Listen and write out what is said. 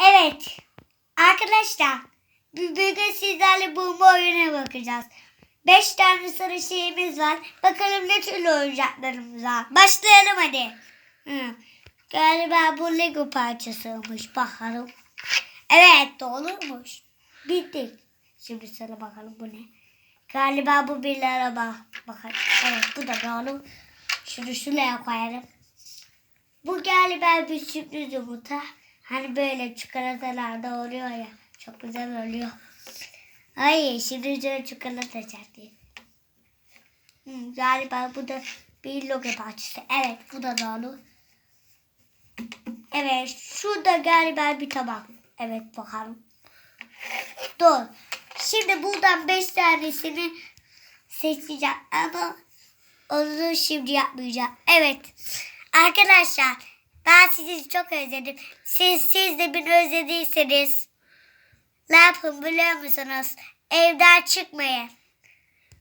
Evet. Arkadaşlar. bu- Bugün sizlerle bulma oyununa bakacağız. Beş tane sarı şeyimiz var. Bakalım ne türlü oyuncaklarımız var. Başlayalım hadi. Hı. Galiba bu Lego parçasıymış. Bakalım. Evet doğruymuş. Bittik. Şimdi sana bakalım bu ne. Galiba bu bir araba. Bakalım. Evet bu da doğru. Şunu şuraya koyalım. Bu galiba bir sürpriz yumurta. Hani böyle çikolatalarda oluyor ya. Çok güzel oluyor. Ay şimdi üzerine çikolata çarptı. Hmm, galiba bu da bir logo parçası. Evet bu da doğru. Evet şu da galiba bir tabak. Evet bakalım. Dur. Şimdi buradan beş tanesini seçeceğim ama onu şimdi yapmayacağım. Evet. Arkadaşlar ben sizi çok özledim. Siz, siz de beni özlediyseniz ne yapın biliyor musunuz? Evden çıkmayın.